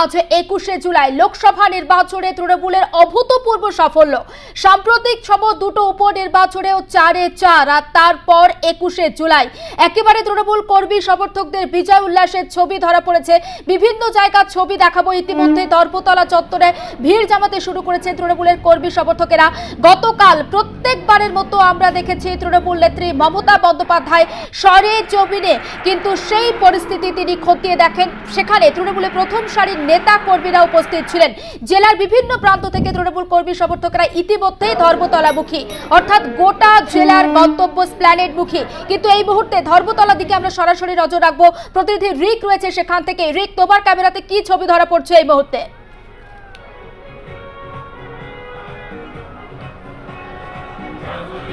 আজ একুশে জুলাই লোকসভা নির্বাচনে তৃণমূলের অভূতপূর্ব সাফল্য। সাম্প্রতিক সম দুটো উপনির্বাচনেও চারে চার, আর তারপর একুশে জুলাই। একেবারে তৃণমূল কর্মী সমর্থকদের বিজয় উল্লাসের ছবি ধরা পড়েছে। বিভিন্ন জায়গার ছবি দেখাবো ইতিমধ্যে। দর্পতলা চত্বরে ভিড় জামাতে শুরু করেছে তৃণমূলের কর্মী সমর্থকেরা। গতকাল প্রত্যেকবারের মতো আমরা দেখেছি তৃণমূল নেত্রী মমতা বন্দ্যোপাধ্যায় সরে জমিনে। কিন্তু সেই পরিস্থিতি তিনি খতিয়ে দেখেন। সেখানে তৃণমূলের প্রথম সারির নেতা কর্মীরা উপস্থিত ছিলেন। জেলার বিভিন্ন প্রান্ত থেকে তৃণমূল কর্মী সমর্থকরা ইতিমধ্যেই ধর্মতলামুখী। অর্থাৎ গোটা জেলার গন্তব্য স্প্ল্যানেডমুখী কিন্তু এই মুহূর্তে ধর্মতলার দিকে আমরা সরাসরি নজর রাখব। প্রতিনিধি রিক রয়েছে সেখান থেকে। রিক তোমার ক্যামেরাতে কি ছবি ধরা পড়ছে এই মুহূর্তে?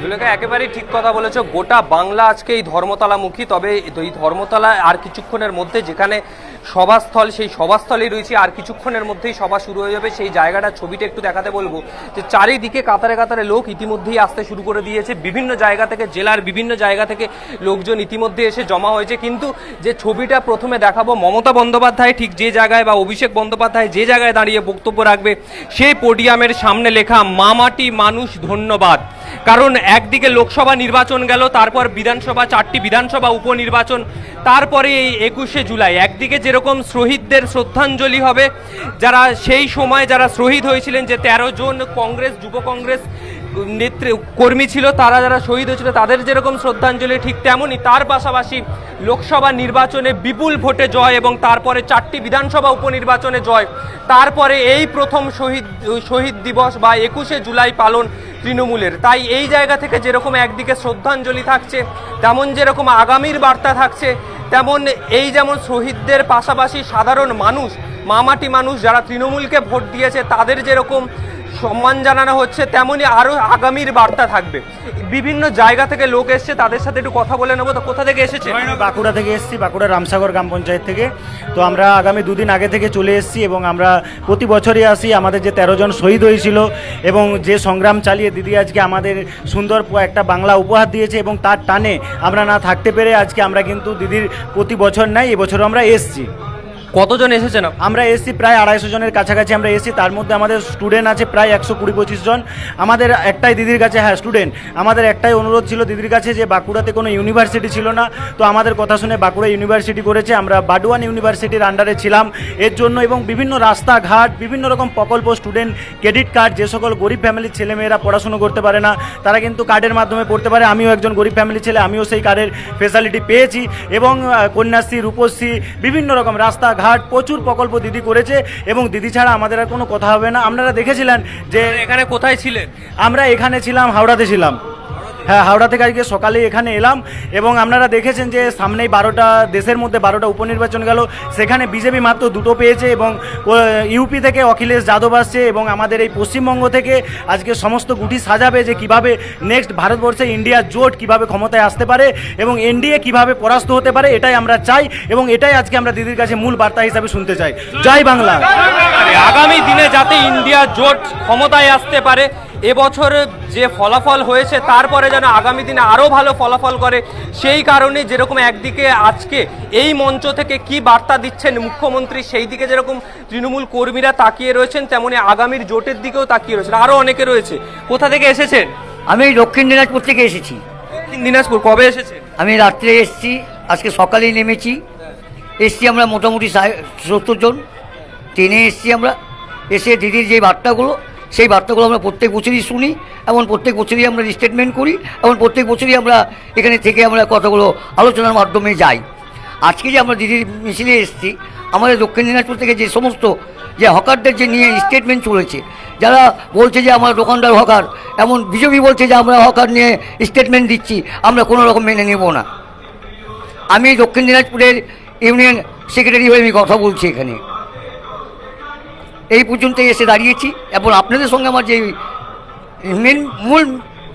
জুলেখা একেবারেই ঠিক কথা বলেছ, গোটা বাংলা আজকে এই ধর্মতলামুখী, তবে এই ধর্মতলা আর কিছুক্ষণের মধ্যে যেখানে সভাস্থল, সেই সভাস্থলেই রয়েছে, আর কিছুক্ষণের মধ্যেই সভা শুরু হয়ে যাবে। সেই জায়গাটা ছবিটা একটু দেখাতে বলব, যে চারিদিকে কাতারে কাতারে লোক ইতিমধ্যেই আসতে শুরু করে দিয়েছে। বিভিন্ন জায়গা থেকে, জেলার বিভিন্ন জায়গা থেকে লোকজন ইতিমধ্যে এসে জমা হয়েছে। কিন্তু যে ছবিটা প্রথমে দেখাবো, মমতা বন্দ্যোপাধ্যায় ঠিক যে জায়গায় বা অভিষেক বন্দ্যোপাধ্যায় যে জায়গায় দাঁড়িয়ে বক্তব্য রাখবে, সেই পোডিয়ামের সামনে লেখা, মামাটি মানুষ ধন্যবাদ। কারণ একদিকে লোকসভা নির্বাচন গেল, তারপর বিধানসভা, চারটি বিধানসভা উপনির্বাচন, তারপরে এই একুশে জুলাই। একদিকে যেরকম শহীদদের শ্রদ্ধাঞ্জলি হবে, যারা সেই সময় যারা শহীদ হয়েছিলেন, যে তেরো জন কংগ্রেস, যুব কংগ্রেস নেত্রী, কর্মী ছিল, তারা যারা শহীদ হয়েছিল, তাদের যেরকম শ্রদ্ধাঞ্জলি ঠিক তেমনই। তার পাশাপাশি লোকসভা নির্বাচনে বিপুল ভোটে জয় এবং তারপরে চারটি বিধানসভা উপনির্বাচনে জয়। তারপরে এই প্রথম শহীদ শহীদ দিবস বা একুশে জুলাই পালন তৃণমূলের। তাই এই জায়গা থেকে যেরকম একদিকে শ্রদ্ধাঞ্জলি থাকছে, তেমন যেরকম আগামীর বার্তা থাকছে, তেমন এই যেমন শহীদদের পাশাপাশি সাধারণ মানুষ, মামাটি মানুষ যারা তৃণমূলকে ভোট দিয়েছে, তাদের যেরকম সম্মান জানানো হচ্ছে তেমনই আরও আগামীর বার্তা থাকবে। বিভিন্ন জায়গা থেকে লোক এসছে, তাদের সাথে একটু কথা বলে নেব। তো কোথা থেকে এসেছে? বাঁকুড়া থেকে এসেছি, বাঁকুড়া রামসাগর গ্রাম পঞ্চায়েত থেকে। তো আমরা আগামী দুদিন আগে থেকে চলে এসেছি এবং আমরা প্রতি বছরই আসি। আমাদের যে তেরো জন শহীদ হয়েছিল এবং যে সংগ্রাম চালিয়ে দিদি আজকে আমাদের সুন্দর একটা বাংলা উপহার দিয়েছে এবং তার টানে আমরা না থাকতে পেরে আজকে আমরা কিন্তু দিদির প্রতি বছর নাই, এবছরও আমরা এসেছি। কতজন এসেছেন আমরা এসছি প্রায় আড়াইশো জনের কাছাকাছি, আমরা এসছি। তার মধ্যে আমাদের স্টুডেন্ট আছে প্রায় একশো কুড়ি, পঁচিশ জন। আমাদের একটাই দিদির কাছে হ্যাঁ স্টুডেন্ট আমাদের একটাই অনুরোধ ছিল দিদির কাছে যে বাঁকুড়াতে কোনো ইউনিভার্সিটি ছিল না। তো আমাদের কথা শুনে বাঁকুড়া ইউনিভার্সিটি করেছে। আমরা বাডুয়ান ইউনিভার্সিটির আন্ডারে ছিলাম। এর জন্য এবং বিভিন্ন রাস্তাঘাট, বিভিন্ন রকম প্রকল্প স্টুডেন্ট ক্রেডিট কার্ড যে সকল গরিব ফ্যামিলির ছেলেমেয়েরা পড়াশুনো করতে পারে না, তারা কিন্তু কার্ডের মাধ্যমে পড়তে পারে। আমিও একজন গরিব ফ্যামিলির ছেলে, আমিও সেই কার্ডের ফেসিলিটি পেয়েছি। এবং কন্যাশ্রী, রূপশ্রী, বিভিন্ন রকম রাস্তাঘাট প্রচুর প্রকল্প দিদি করেছে এবং দিদি ছাড়া আমাদের আর কোনো কথা হবে না। আপনারা দেখেছিলেন যে এখানে কোথায় ছিলেন? আমরা এখানে ছিলাম হাওড়াতে ছিলাম। হ্যাঁ হাওড়া থেকে আজকে সকালে এখানে এলাম এবং আপনারা দেখেছেন যে সামনেই বারোটা, দেশের মধ্যে বারোটা উপনির্বাচন গেল। সেখানে বিজেপি মাত্র দুটো পেয়েছে এবং ইউপি থেকে অখিলেশ যাদব আসছে এবং আমাদের এই পশ্চিমবঙ্গ থেকে আজকে সমস্ত গুটি সাজাবে যে কীভাবে নেক্সট ভারতবর্ষে ইন্ডিয়া জোট কীভাবে ক্ষমতায় আসতে পারে এবং এনডিএ কীভাবে পরাস্ত হতে পারে এটাই আমরা চাই এবং এটাই আজকে আমরা দিদির কাছে মূল বার্তা হিসাবে শুনতে চাই। জয় বাংলা। আগামী দিনে যাতে ইন্ডিয়া জোট ক্ষমতায় আসতে পারে এবছর যে ফলাফল হয়েছে তারপরে যেন আগামী দিনে আরও ভালো ফলাফল করে সেই কারণে যেরকম একদিকে আজকে এই মঞ্চ থেকে কি বার্তা দিচ্ছেন মুখ্যমন্ত্রী সেই দিকে যেরকম তৃণমূল কর্মীরা তাকিয়ে রয়েছেন তেমনি আগামীর জোটের দিকেও তাকিয়ে রয়েছেন। আরও অনেকে রয়েছে। কোথা থেকে এসেছেন? আমি দক্ষিণ দিনাজপুর থেকে এসেছি। দক্ষিণ দিনাজপুর কবে এসেছেন? আমি রাত্রে এসেছি আজকে সকালেই নেমেছি। এসছি আমরা মোটামুটি সত্তর জন। ট্রেনে এসছি আমরা। এসে দিদির যে বার্তাগুলো সেই বার্তাগুলো আমরা প্রত্যেক বছরই শুনি, এবং প্রত্যেক বছরই আমরা স্টেটমেন্ট করি, এবং প্রত্যেক বছরই আমরা এখানে থেকে আমরা কথাগুলো আলোচনার মাধ্যমে যাই। আজকে যে আমরা দিদির মিছিলে এসেছি, আমাদের দক্ষিণ দিনাজপুর থেকে যে সমস্ত যে হকারদের যে নিয়ে স্টেটমেন্ট চলেছে, যারা বলছে যে আমরা দোকানদার, হকার, এমন বিজেপি বলছে যে আমরা হকার নিয়ে স্টেটমেন্ট দিচ্ছি, আমরা কোনো রকম মেনে নেব না। আমি দক্ষিণ দিনাজপুরের ইউনিয়ন সেক্রেটারি হয়ে আমি কথা বলছি এখানে। এই পর্যন্ত এসে দাঁড়িয়েছি এবং আপনাদের সঙ্গে আমার যে মেন মূল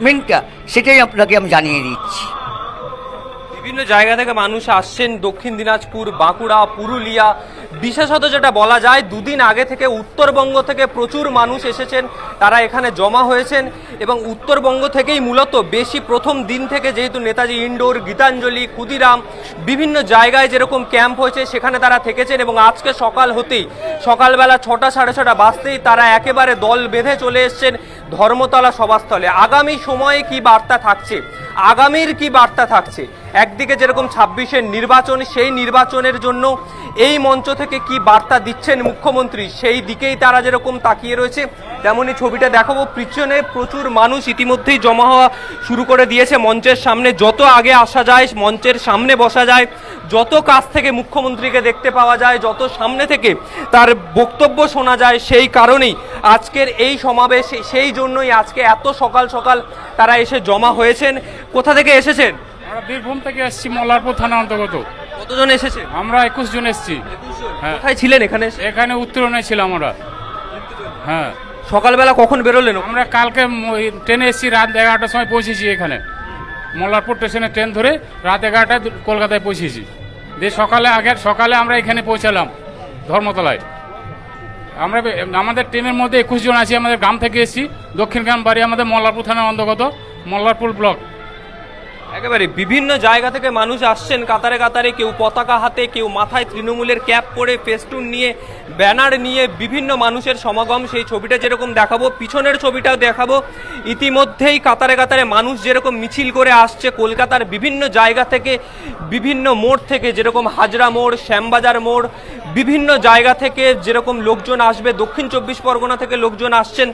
মেনটা সেটাই আপনাকে আমি জানিয়ে দিচ্ছি। বিভিন্ন জায়গা থেকে মানুষ আসছেন। দক্ষিণ দিনাজপুর, বাঁকুড়া, পুরুলিয়া। বিশেষত যেটা বলা যায়, দুদিন আগে থেকে উত্তরবঙ্গ থেকে প্রচুর মানুষ এসেছেন। তারা এখানে জমা হয়েছেন এবং উত্তরবঙ্গ থেকেই মূলত বেশি প্রথম দিন থেকে যেহেতু নেতাজি ইন্ডোর, গীতাঞ্জলি, ক্ষুদিরাম, বিভিন্ন জায়গায় যেরকম ক্যাম্প হয়েছে, সেখানে তারা থেকেছেন এবং আজকে সকাল হতেই, সকালবেলা ছটা সাড়ে ছটা বাজতেই তারা একেবারে দল বেঁধে চলে এসছেন ধর্মতলা সভাস্থলে। আগামী সময়ে কি বার্তা থাকছে? আগামীর কি বার্তা থাকছে? একদিকে যেরকম ছাব্বিশের নির্বাচন, সেই নির্বাচনের জন্য এই মঞ্চ থেকে কি বার্তা দিচ্ছেন মুখ্যমন্ত্রী? সেই দিকেই তারা যেরকম তাকিয়ে রয়েছে তেমনই ছবিটা দেখাবো। পিছনে প্রচুর মানুষ ইতিমধ্যেই জমা হওয়া শুরু করে দিয়েছে মঞ্চের সামনে। যত আগে আসা যায়, মঞ্চের সামনে বসা যায়, যত কাছ থেকে মুখ্যমন্ত্রীকে দেখতে পাওয়া যায়, যত সামনে থেকে তার বক্তব্য শোনা যায়, সেই কারণেই আজকের এই সমাবেশ, সেই জন্যই আজকে এত সকাল সকাল তারা এসে জমা হয়েছেন। কোথা থেকে এসেছেন? আমরা বীরভূম থেকে এসেছি মল্লারপুর থানা অন্তর্গত। কতজন এসেছেন আমরা একুশ জন এসেছি। হ্যাঁ। কোথায় ছিলেন এখানে? এখানে উত্তরণে ছিলাম আমরা। হ্যাঁ। সকালবেলা কখন বেরোলেন? আমরা কালকে ম- এই ট্রেনে এসেছি রাত এগারোটার সময় পৌঁছেছি এখানে। মল্লারপুর স্টেশনে ট্রেন ধরে রাত এগারোটায় দু- কলকাতায় পৌঁছেছি। দিয়ে সকালে আগে সকালে আমরা এখানে পৌঁছালাম ধর্মতলায়। আমরা বে- আমাদের ট্রেনের মধ্যে একুশ জন আছি আমাদের গ্রাম থেকে এসেছি। দক্ষিণ গ্রাম বাড়ি আমাদের মল্লারপুর থানার অন্তর্গত মল্লারপুর ব্লক। একেবারে বিভিন্ন জায়গা থেকে মানুষ আসছেন। কাতারে কাতারে কেউ পতাকা হাতে, কেউ মাথায় তৃণমূলের ক্যাপ পরে ফেস্টুন নিয়ে, ব্যানার নিয়ে বিভিন্ন মানুষের সমাগম। সেই ছবিটা যেরকম দেখাবো, পিছনের ছবিটাও দেখাবো। ইতিমধ্যেই কাতারে কাতারে মানুষ যেরকম মিছিল করে আসছে, কলকাতার বিভিন্ন জায়গা থেকে, বিভিন্ন মোড় থেকে, যেরকম হাজরা মোড়, শ্যামবাজার মোড়, বিভিন্ন জায়গা থেকে যেরকম লোকজন আসবে, দক্ষিণ চব্বিশ পরগনা থেকে লোকজন আসছেন।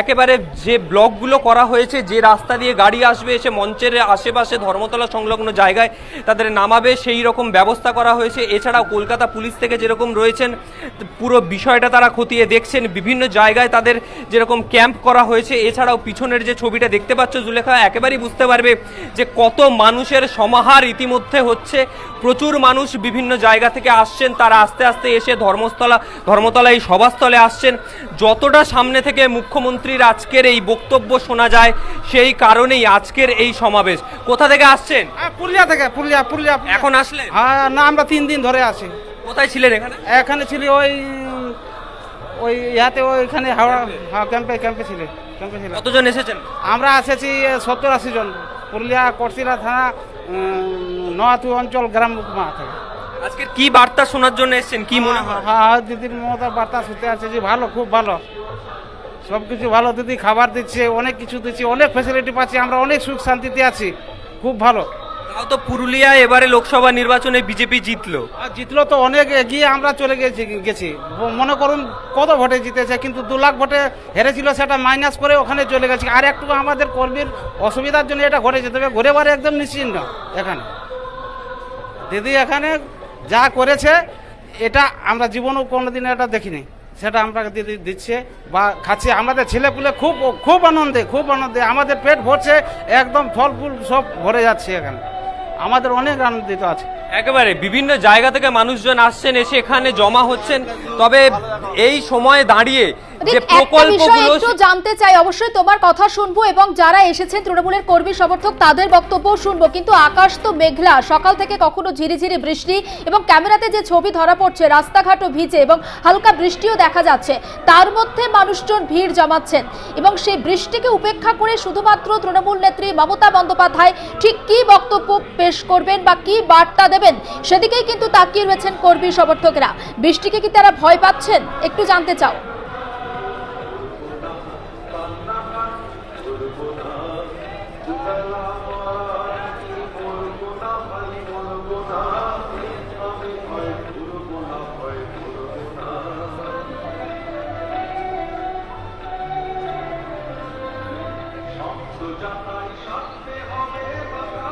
একেবারে যে ব্লকগুলো করা হয়েছে, যে রাস্তা দিয়ে গাড়ি আসবে, এসে মঞ্চের আশেপাশে ধর্মতলা সংলগ্ন জায়গায় তাদের নামাবে, সেই রকম ব্যবস্থা করা হয়েছে। এছাড়াও কলকাতা পুলিশ থেকে যেরকম রয়েছেন, পুরো বিষয়টা তারা খতিয়ে দেখছেন। বিভিন্ন জায়গায় তাদের যেরকম ক্যাম্প করা হয়েছে, এছাড়াও পিছনের যে ছবিটা দেখতে পাচ্ছ জুলেখা, একেবারেই বুঝতে পারবে যে কত মানুষের সমাহার ইতিমধ্যে হচ্ছে। প্রচুর মানুষ বিভিন্ন জায়গা থেকে আসছেন, তারা আস্তে আস্তে এসে ধর্মস্থলা, ধর্মতলা এই সভাস্থলে আসছেন। যতটা সামনে থেকে মুখ্যমন্ত্রীর আজকের এই বক্তব্য শোনা যায়, সেই কারণেই আজকের এই সমাবেশ। কোথা থেকে আসছেন? হ্যাঁ, পুরুলিয়া থেকে পুরুলিয়া পুরুলিয়া। এখন আসলেন? হ্যাঁ না আমরা তিন দিন ধরে আছি। কোথায় ছিলেন এখানে? এখানে ছিল ওই ওই ইয়াতে ওইখানে হাওড়া হ্যাঁ ক্যাম্পে ক্যাম্পে ছিল ক্যাম্পে ছিল কতজন এসেছেন? আমরা এসেছি সত্তর আশি জন। পুরুলিয়া করসিলা থানা নোয়াতু অঞ্চল গ্রাম উপমা থেকে। আজকে কি বার্তা শোনার জন্য এসেছেন? কি মনে হয়? হ্যাঁ হ্যাঁ দিদির মমতার বার্তা শুনতে আছে যে ভালো খুব ভালো। সব কিছু ভালো দিদি খাবার দিচ্ছে অনেক কিছু দিচ্ছে অনেক ফেসিলিটি পাচ্ছি আমরা অনেক সুখ শান্তিতে আছি। খুব ভালো। তাও তো পুরুলিয়া এবারে লোকসভা নির্বাচনে বিজেপি জিতলো। আর জিতলো তো অনেক এগিয়ে আমরা চলে গেছি গেছি। মনে করুন কত ভোটে জিতেছে কিন্তু দু লাখ ভোটে হেরেছিল সেটা মাইনাস করে ওখানে চলে গেছে। আর একটু আমাদের কর্মীর অসুবিধার জন্য এটা ঘটে যেতে হবে ঘুরে বারে একদম নিশ্চিন্ত এখানে। দিদি এখানে যা করেছে এটা আমরা জীবনেও কোনোদিন এটা দেখিনি। সেটা আমরা দিচ্ছে। বা খাচ্ছি। আমাদের ছেলেপুলে খুব খুব আনন্দে খুব আনন্দে। আমাদের পেট ভরছে, একদম ফল ফুল সব ভরে যাচ্ছে এখানে। আমাদের অনেক আনন্দিত আছে। একেবারে বিভিন্ন জায়গা থেকে মানুষজন আসছেন এসে এখানে জমা হচ্ছেন। তবে এই সময়ে দাঁড়িয়ে যে রিক, একটা বিষয় প্রকল্পগুলো একটু জানতে চাই অবশ্যই তোমার কথা শুনব এবং যারা এসেছেন তৃণমূলের কর্মী সমর্থক তাদের বক্তব্য শুনব। কিন্তু আকাশ তো মেঘলা সকাল থেকে কখনো ঝিরিঝিরি বৃষ্টি এবং ক্যামেরাতে যে ছবি ধরা পড়ছে রাস্তাঘাটও ভিজে এবং হালকা বৃষ্টিও দেখা যাচ্ছে। তার মধ্যে মানুষজন ভিড় জমাচ্ছেন এবং সেই বৃষ্টিকে উপেক্ষা করে শুধুমাত্র তৃণমূল নেত্রী মমতা বন্দ্যোপাধ্যায় ঠিক কি বক্তব্য পেশ করবেন বা কি বার্তা দেবেন সেদিকেই কিন্তু তাকিয়ে রয়েছেন কর্মী সমর্থকরা। বৃষ্টিকে কি তারা ভয় পাচ্ছেন? একটু জানতে চাও।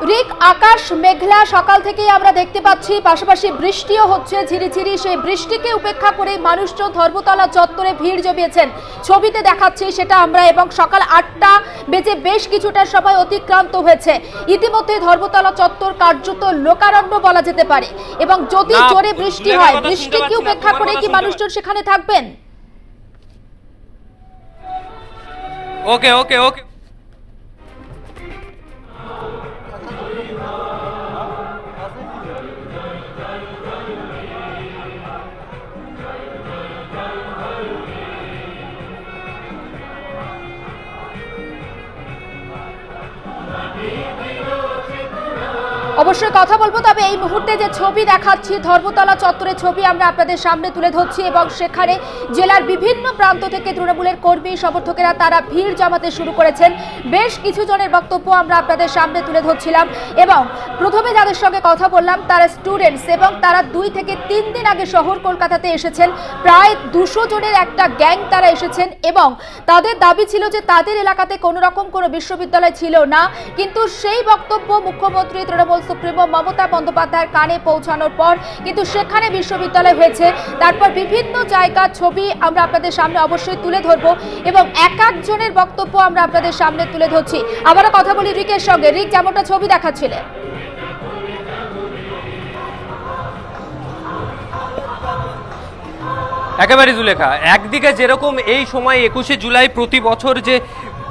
রিক আকাশ মেঘলা সকাল থেকেই আমরা দেখতে পাচ্ছি পাশাপাশি বৃষ্টিও হচ্ছে ঝিরিঝিরি। সেই বৃষ্টিকে উপেক্ষা করে মানুষজন ধর্মতলা চত্বরে ভিড় জমিয়েছেন। ছবিতে দেখাচ্ছি সেটা আমরা এবং সকাল আটটা বেজে বেশ কিছুটা সময় অতিক্রান্ত হয়েছে। ইতিমধ্যে ধর্মতলা চত্বর কার্যত লোকারণ্য বলা যেতে পারে। এবং যদি জোরে বৃষ্টি হয় বৃষ্টিকে উপেক্ষা করে কি মানুষজন সেখানে থাকবেন? ওকে ওকে ওকে। অবশ্যই কথা বলব, তবে এই মুহূর্তে যে ছবি দেখাচ্ছি, ধর্মতলা চত্বরের ছবি আমরা আপনাদের সামনে তুলে ধরছি এবং সেখানে জেলার বিভিন্ন প্রান্ত থেকে তৃণমূলের কর্মী, সমর্থকেরা তারা ভিড় জমাতে শুরু করেছেন। বেশ কিছু জনের বক্তব্য আমরা আপনাদের সামনে তুলে ধরছিলাম এবং প্রথমে যাদের সঙ্গে কথা বললাম, তারা স্টুডেন্টস এবং তারা দুই থেকে তিন দিন আগে শহর কলকাতাতে এসেছেন। প্রায় দুশো জনের একটা গ্যাং তারা এসেছেন এবং তাদের দাবি ছিল যে তাদের এলাকাতে কোনো রকম কোনো বিশ্ববিদ্যালয় ছিল না। কিন্তু সেই বক্তব্য মুখ্যমন্ত্রী তৃণমূল সুপ্রিমো মমতা বন্দ্যোপাধ্যায়ের কানে পৌঁছানোর পর কিন্তু সেখানে বিশ্ববিদ্যালয় হয়েছে। তারপর বিভিন্ন জায়গার ছবি আমরা আপনাদের সামনে অবশ্যই তুলে ধরবো এবং এক একজনের বক্তব্য আমরা আপনাদের সামনে তুলে ধরছি। আবারও কথা বলি রিকের সঙ্গে। রিক, যেমনটা ছবি দেখাচ্ছিলেন। একেবারে জুলেখা, একদিকে যেরকম এই সময় একুশে জুলাই প্রতি বছর যে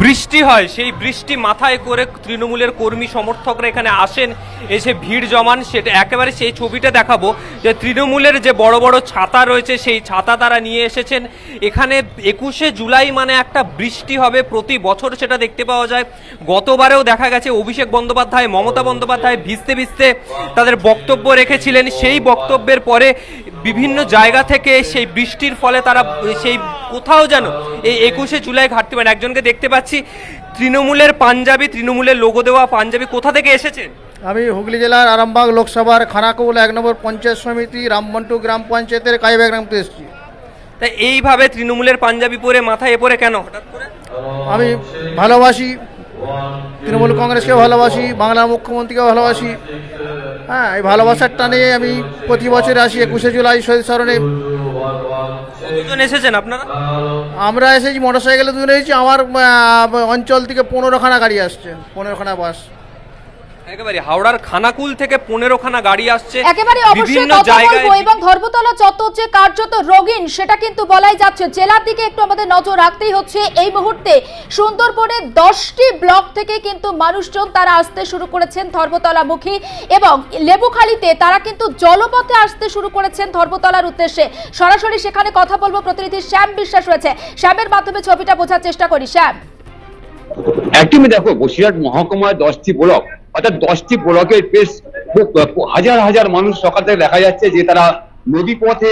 বৃষ্টি হয়, সেই বৃষ্টি মাথায় করে তৃণমূলের কর্মী সমর্থকরা এখানে আসেন, এসে ভিড় জমান, সেটা একেবারে সেই ছবিটা দেখাবো, যে তৃণমূলের যে বড় বড় ছাতা রয়েছে, সেই ছাতা তারা নিয়ে এসেছেন। এখানে একুশে জুলাই মানে একটা বৃষ্টি হবে প্রতি বছর, সেটা দেখতে পাওয়া যায়। গতবারেও দেখা গেছে, অভিষেক বন্দ্যোপাধ্যায়, মমতা বন্দ্যোপাধ্যায় ভিজতে ভিজতে তাদের বক্তব্য রেখেছিলেন। সেই বক্তব্যের পরে বিভিন্ন জায়গা থেকে সেই বৃষ্টির ফলে তারা সেই কোথাও যেন এই একুশে জুলাই ঘাটতি মানে একজনকে দেখতে পাচ্ছি তৃণমূলের পাঞ্জাবি তৃণমূলের লোগো দেওয়া পাঞ্জাবি কোথা থেকে এসেছেন আমি হুগলি জেলার আরামবাগ লোকসভার খানাকুল এক নম্বর পঞ্চায়েত সমিতি রামমন্টু গ্রাম পঞ্চায়েতের কাইবা গ্রাম থেকে এসেছি। তাই এইভাবে তৃণমূলের পাঞ্জাবি পরে মাথায় এ পরে কেন হঠাৎ করে? আমি ভালোবাসি তৃণমূল কংগ্রেসকে ভালোবাসি বাংলা মুখ্যমন্ত্রীকে ভালোবাসি। হ্যাঁ এই ভালোবাসার টানে আমি প্রতি বছর আসি একুশে জুলাই শহীদ স্মরণে। এসেছেন আপনারা? আমরা এসেছি মোটরসাইকেলে দুজন এসেছি আমার অঞ্চল থেকে পনেরোখানা গাড়ি আসছে পনেরোখানা বাস। একেবারে হাওড়ার খানাকুল থেকে পনেরোখানা গাড়ি আসছে। একেবারে অবশ্যই বিভিন্ন কথা বলব এবং ধর্মতলা চত্বর যে কার্যত রঙিন সেটা কিন্তু বলাই যাচ্ছে। জেলার দিকে একটু আমাদের নজর রাখতেই হচ্ছে এই মুহূর্তে। সুন্দরবনের দশটি ব্লক থেকে কিন্তু মানুষজন তারা আসতে শুরু করেছেন ধর্মতলামুখী এবং লেবুখালীতে তারা কিন্তু জলপথে আসতে শুরু করেছেন ধর্মতলার উদ্দেশ্যে। সরাসরি সেখানে কথা বলব প্রতিনিধি শ্যাম বিশ্বাস রয়েছে। শ্যামের মাধ্যমে ছবিটা বোঝার চেষ্টা করি। শ্যাম। একদমই দেখো বসিরহাট মহকুমায় দশটি ব্লক। অর্থাৎ দশটি ব্লকের বেশ হাজার হাজার মানুষ সকাল থেকে দেখা যাচ্ছে যে তারা নদী পথে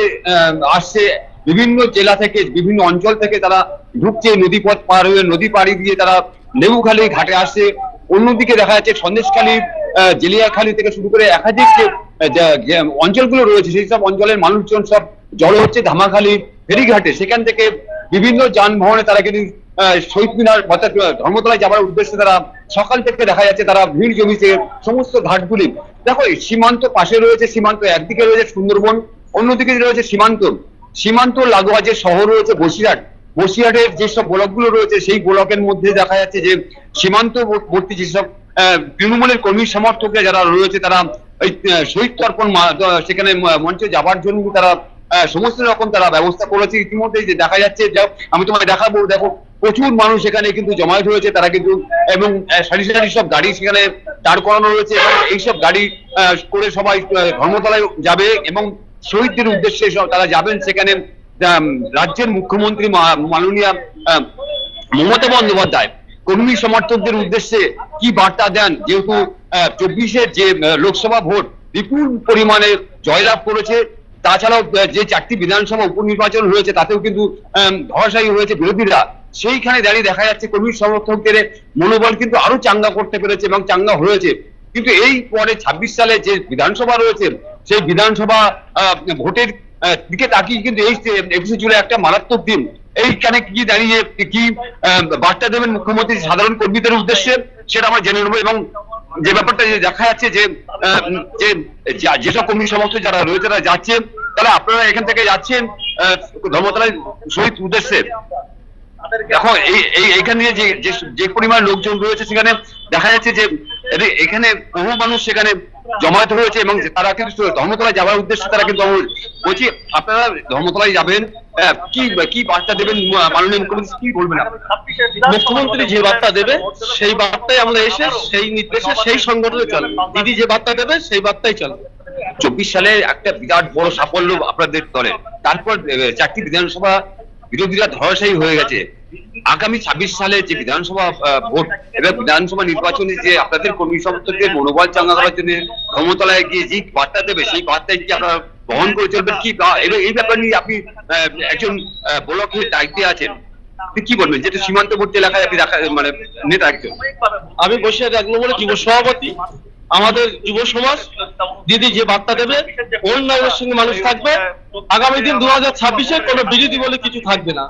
আসছে। বিভিন্ন জেলা থেকে, বিভিন্ন অঞ্চল থেকে তারা ঢুকছে নদী পথ পার হয়ে, নদী পাড়ি দিয়ে তারা লেবুখালী ঘাটে আসছে। অন্যদিকে দেখা যাচ্ছে সন্দেশখালী জেলিয়াখালী থেকে শুরু করে একাধিক যে অঞ্চলগুলো রয়েছে, সেই সব অঞ্চলের মানুষজন সব জড়ো হচ্ছে ধামাখালী ফেরিঘাটে। সেখান থেকে বিভিন্ন যানবাহনে তারা কিন্তু শহীদ মিনার অর্থাৎ ধর্মতলায় যাওয়ার উদ্দেশ্যে তারা সকাল থেকে দেখা যাচ্ছে তারা ভিড় জমিছে সমস্ত ঘাটগুলি। দেখো সীমান্ত পাশে রয়েছে সীমান্ত একদিকে রয়েছে সুন্দরবন অন্যদিকে রয়েছে সীমান্ত। সীমান্ত লাগোয়া যে শহর রয়েছে বসিরহাট বসিরহাটের যেসব ব্লকগুলো রয়েছে সেই ব্লকের মধ্যে দেখা যাচ্ছে যে সীমান্তবর্তী যেসব তৃণমূলের কর্মী সমর্থকরা যারা রয়েছে তারা আহ, শহীদ তর্পণ সেখানে মঞ্চে যাবার জন্য তারা সমস্ত রকম তারা ব্যবস্থা করেছে। ইতিমধ্যে যে দেখা যাচ্ছে আমি তোমায় দেখাবো দেখো প্রচুর মানুষ এখানে কিন্তু জমায়েত হয়েছে, তারা কিন্তু, এবং সারি সারি সব গাড়ি সেখানে দাঁড় করানো রয়েছে, এবং এইসব গাড়ি করে সবাই ধর্মতলায় যাবে, এবং শহীদদের উদ্দেশ্যে সব তারা যাবেন সেখানে রাজ্যের মুখ্যমন্ত্রী মাননীয় মমতা বন্দ্যোপাধ্যায়। কর্মী সমর্থকদের উদ্দেশ্যে কি বার্তা দেন? যেহেতু চব্বিশের যে লোকসভা ভোট, বিপুল পরিমাণে জয়লাভ করেছে তাছাড়াও যে চারটি বিধানসভা উপনির্বাচন হয়েছে, তাতেও কিন্তু ধরাশায়ী হয়েছে বিরোধীরা। সেইখানে দাঁড়িয়ে দেখা যাচ্ছে কর্মী সমর্থকদের মনোবল কিন্তু আরও চাঙ্গা করতে পেরেছে এবং চাঙ্গা হয়েছে। কিন্তু এই পরে ছাব্বিশ সালে যে বিধানসভা রয়েছে, সেই বিধানসভা ভোটের দিকে তাকিয়ে কিন্তু এই একুশে জুলাই একটা মারাত্মক দিন। এইখানে কি দাঁড়িয়ে কি বার্তা দেবেন মুখ্যমন্ত্রী সাধারণ কর্মীদের উদ্দেশ্যে, সেটা আমরা জেনে নেব এবং যে ব্যাপারটা দেখা যাচ্ছে যে যেসব কর্মী সমস্ত যারা রয়েছে, তারা যাচ্ছেন। তাহলে আপনারা এখান থেকে যাচ্ছেন ধর্মতলায় শহীদ উদ্দেশ্যে। দেখো, এই এখানে যে- যে পরিমাণ লোকজন রয়েছে সেখানে দেখা যাচ্ছে যে এখানে বহু মানুষ সেখানে জমায়েত হয়েছে এবং তারা কিন্তু ধর্মতলায় যাওয়ার উদ্দেশ্যে তারা কিন্তু বলছি, আপনারা ধর্মতলায় যাবেন কি কি বার্তা দেবেন, মাননীয় মুখ্যমন্ত্রী কি বলবেন মুখ্যমন্ত্রী যে বার্তা দেবে, সেই বার্তায় আমরা এসে সেই নির্দেশে সেই সংগঠনে চলে দিদি যে বার্তা দেবে, সেই বার্তাই চলে চব্বিশ সালে একটা বিরাট বড় সাফল্য আপনাদের দলের তারপর চারটি বিধানসভা বিরোধীরা ধরাশায়ী হয়ে গেছে। আগামী ছাব্বিশ সালে যে বিধানসভা ভোট এবং বিধানসভা নির্বাচনে যে আপনাদের কর্মী সমর্থকদের মনোবল চাঙ্গা করার জন্য ক্ষমতলায় গিয়ে যে বার্তা দেবে, সেই বার্তায় কি আপনারা বহন করে চলবেন? কি এই ব্যাপার নিয়ে আপনি একজন ব্লকের দায়িত্বে আছেন। কি বলবেন? যেটা সীমান্তবর্তী এলাকায় আপনি মানে নেতা একজন। আমি বসিরহাট এক নম্বরে যুব সভাপতি। আমাদের যুব সমাজ, দিদি যে বার্তা দেবে অন্যায়ের সঙ্গে মানুষ থাকবে। আগামী দিন দু হাজার ছাব্বিশে কোনো বিরোধী বলে কিছু থাকবে না।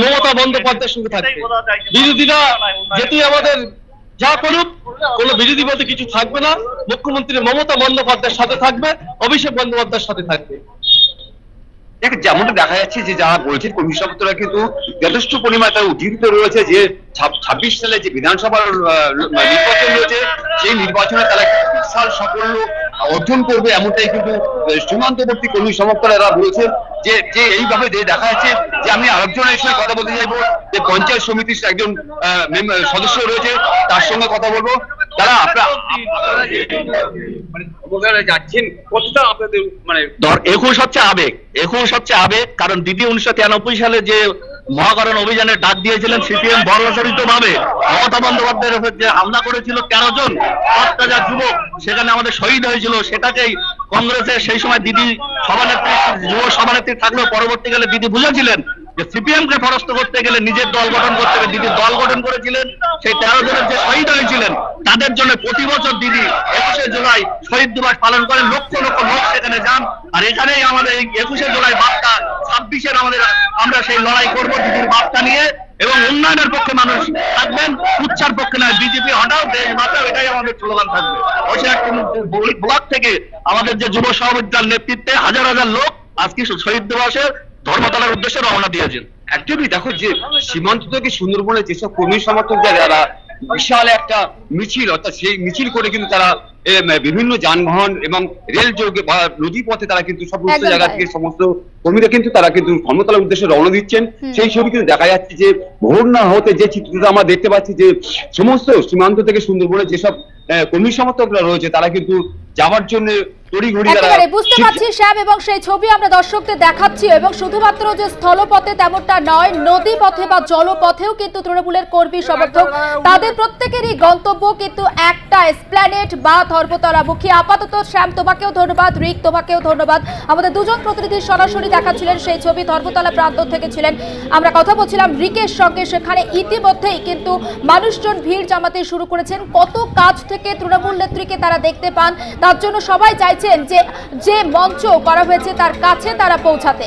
মমতা বন্দ্যোপাধ্যায়ের সঙ্গে থাকবে। বিরোধীরা যেটি আমাদের যা করুক, কোন বিরোধী বলতে কিছু থাকবে না। মুখ্যমন্ত্রী মমতা বন্দ্যোপাধ্যায়ের সাথে থাকবে, অভিষেক বন্দ্যোপাধ্যায়ের সাথে থাকবে। দেখেন যেমনটা দেখা যাচ্ছে যে যারা বলছেন কর্মী সমর্থকরা কিন্তু যথেষ্ট পরিমাণে তারা উজ্জীবিত রয়েছে যে ছাব্বিশ সালে যে বিধানসভার নির্বাচন রয়েছে সেই নির্বাচনে তারা একটা বিশাল সাফল্য অর্জন করবে এমনটাই কিন্তু সীমান্তবর্তী কর্মী সমর্থকরা বলেছেন যে যে এইভাবে যে দেখা যাচ্ছে যে আমি আরেকজনের সঙ্গে কথা বলতে চাইব যে পঞ্চায়েত সমিতির একজন সদস্য রয়েছে তার সঙ্গে কথা বলব। আপনারা মানে ক্ষমতায় যাচ্ছেন কতটা আপনাদের মানে ধর একুশ হচ্ছে আবেগ। একুশ হচ্ছে আবেগ কারণ দ্বিতীয় উনিশশো তিরানব্বই সালে যে মহাকরণ অভিযানের ডাক দিয়েছিলেন সিপিএম বর্ণচরিত ভাবে। মমতা বন্দ্যোপাধ্যায়ের উপর যে হামলা করেছিল তেরো জন হাজার যুবক সেখানে আমাদের শহীদ হয়েছিল সেটাকেই কংগ্রেসের সেই সময় দিদি সভানেত্রী যুব সভানেত্রী থাকলেও পরবর্তীকালে দিদি বুঝেছিলেন। যে সিপিএম কে পরাস্ত করতে গেলে নিজের দল গঠন করতে হবে। দিদি দল গঠন করেছিলেন, সেই তেরো জনের যে শহীদ হয়েছিলেন, তাদের জন্য প্রতি বছর দিদি একুশে জুলাই শহীদ দিবস পালন করেন। লক্ষ লক্ষ লোক সেখানে যান। আর এখানেই আমাদের এই একুশে জুলাই বার্তা ছাব্বিশের আমাদের আমরা সেই লড়াই করব দিদির বার্তা নিয়ে। এবং উন্নয়নের পক্ষে মানুষ থাকবেন উচ্চার পক্ষে নয়, বিজেপি হটাও দেশ বাঁচাও, এটাই আমাদের স্লোগান থাকবে। বসিরহাট ব্লক থেকে আমাদের যে যুব সহবিদ্যার নেতৃত্বে হাজার হাজার লোক আজকে শহীদ দিবসে ধর্মতলার উদ্দেশ্যে রওনা দিয়েছেন। একচুয়ালি দেখো যে সীমান্ত থেকে সুন্দরবনে যেসব কর্মী সমর্থকরা যারা বিশাল একটা মিছিল অর্থাৎ সেই মিছিল করে কিন্তু তারা বিভিন্ন যানবাহন এবং রেল যোগে বা নদী পথে তারা কিন্তু সমস্ত জায়গা থেকে সমস্ত কর্মীরা কিন্তু তারা কিন্তু ধর্মতলার উদ্দেশ্যে রওনা দিচ্ছেন। সেই ছবি কিন্তু দেখা যাচ্ছে যে ভোর না হতে যে চিত্রটা আমরা দেখতে পাচ্ছি যে সমস্ত সীমান্ত থেকে সুন্দরবনে যেসব কর্মী সমর্থকরা রয়েছে তারা কিন্তু যাওয়ার জন্য একেবারে বুঝতে পারছি শ্যাম এবং সেই ছবি আমরা দর্শকদের দেখাচ্ছি এবং শুধুমাত্র যে স্থলপথে তেমনটা নয় নদী পথে বা জলপথেও কিন্তু তৃণমূলের কর্মী সমর্থক তাদের প্রত্যেকেরই গন্তব্য কিন্তু একটা স্প্ল্যানেট বা ধর্মতলামুখী। আপাতত শ্যাম তোমাকেও ধন্যবাদ রিক তোমাকেও ধন্যবাদ। আমাদের দুজন প্রতিনিধি সরাসরি দেখাচ্ছিলেন সেই ছবি ধর্মতলা প্রান্ত থেকে ছিলেন। আমরা কথা বলছিলাম রিকের সঙ্গে সেখানে ইতিমধ্যেই কিন্তু মানুষজন ভিড় জমাতে শুরু করেছেন। কত কাজ থেকে, তৃণমূল নেত্রীকে তারা দেখতে পান। তার জন্য সবাই চাইছেন যে যে মঞ্চ করা হয়েছে তার কাছে তারা পৌঁছাতে।